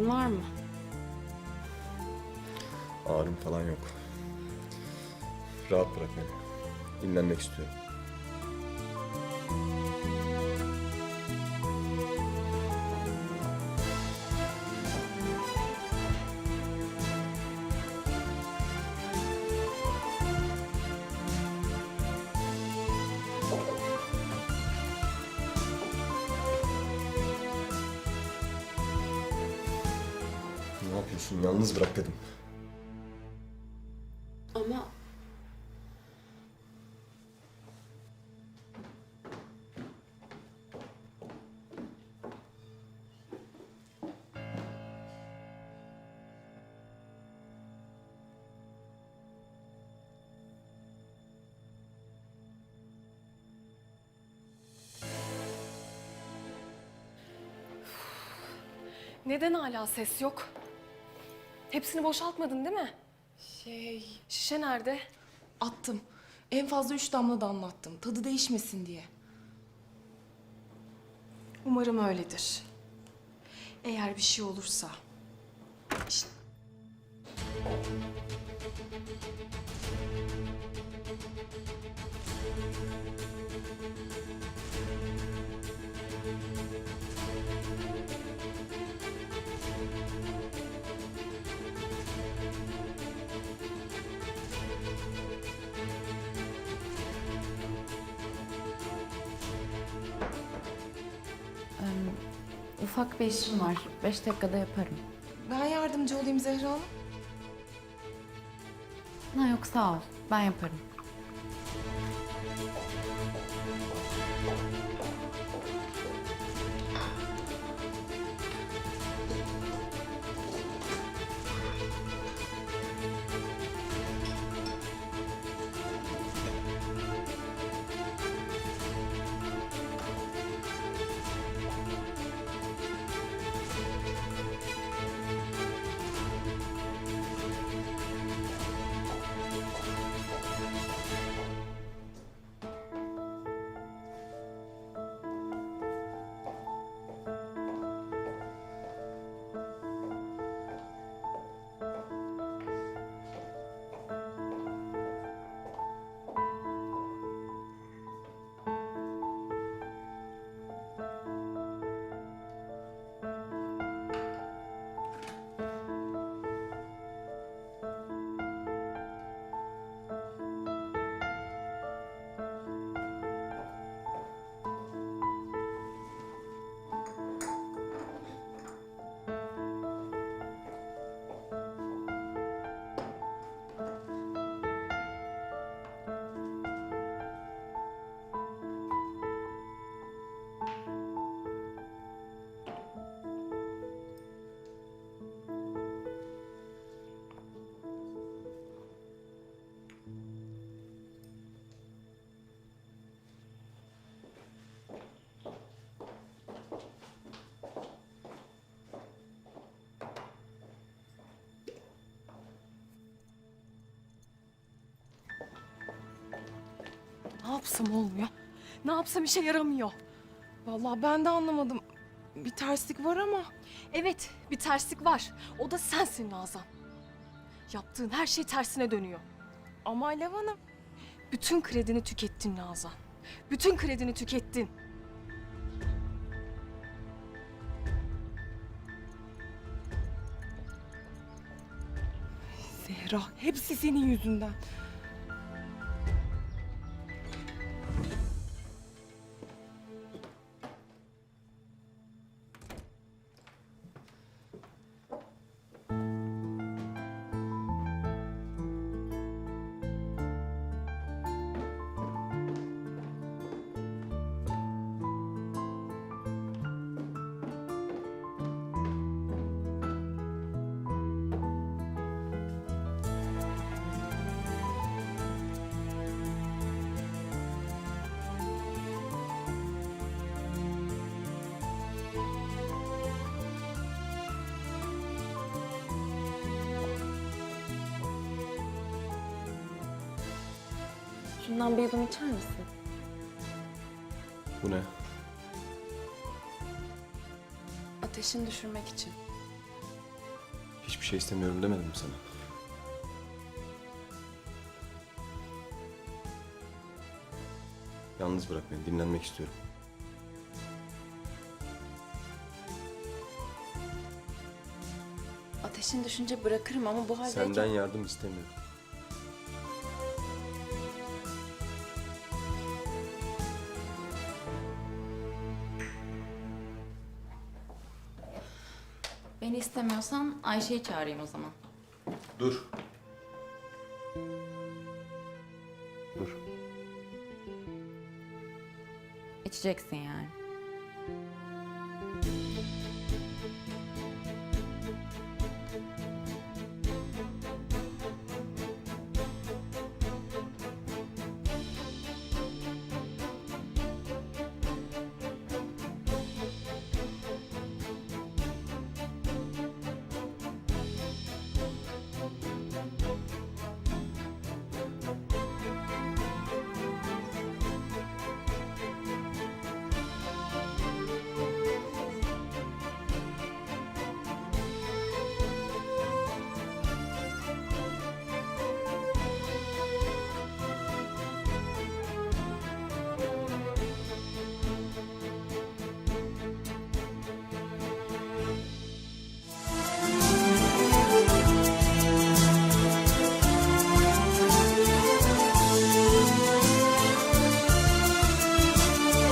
var mı? Ağrım falan yok. Rahat bırak beni. Dinlenmek istiyorum. Yapıyorsun? Yalnız bırak dedim. Ama Neden hala ses yok? Hepsini boşaltmadın değil mi? Şey, Şişe nerede? attım. En fazla üç damla damlattım. Tadı değişmesin diye. Umarım öyledir. Eğer bir şey olursa... İşte... Ufak bir işim var. Beş dakikada yaparım. Ben yardımcı olayım Zehra Hanım. Ha yok sağ ol. Ben yaparım. Ne yapsam olmuyor. Ne yapsam işe yaramıyor. Vallahi ben de anlamadım. Bir terslik var ama Evet, bir terslik var. O da sensin Nazan. Yaptığın her şey tersine dönüyor. ama Alev Hanım. Bütün kredini tükettin Nazan. Bütün kredini tükettin. Zehra hepsi senin yüzünden. Şundan bir yudum içer misin? Bu ne? Ateşini düşürmek için. şey istemiyorum demedim mi sana? Yalnız bırak beni. Dinlenmek istiyorum. Ateşin düşünce bırakırım ama bu haldeyken... Senden yardım istemiyorum. Beni istemiyorsan Ayşe'yi çağırayım o zaman. Dur. Dur. İçeceksin yani.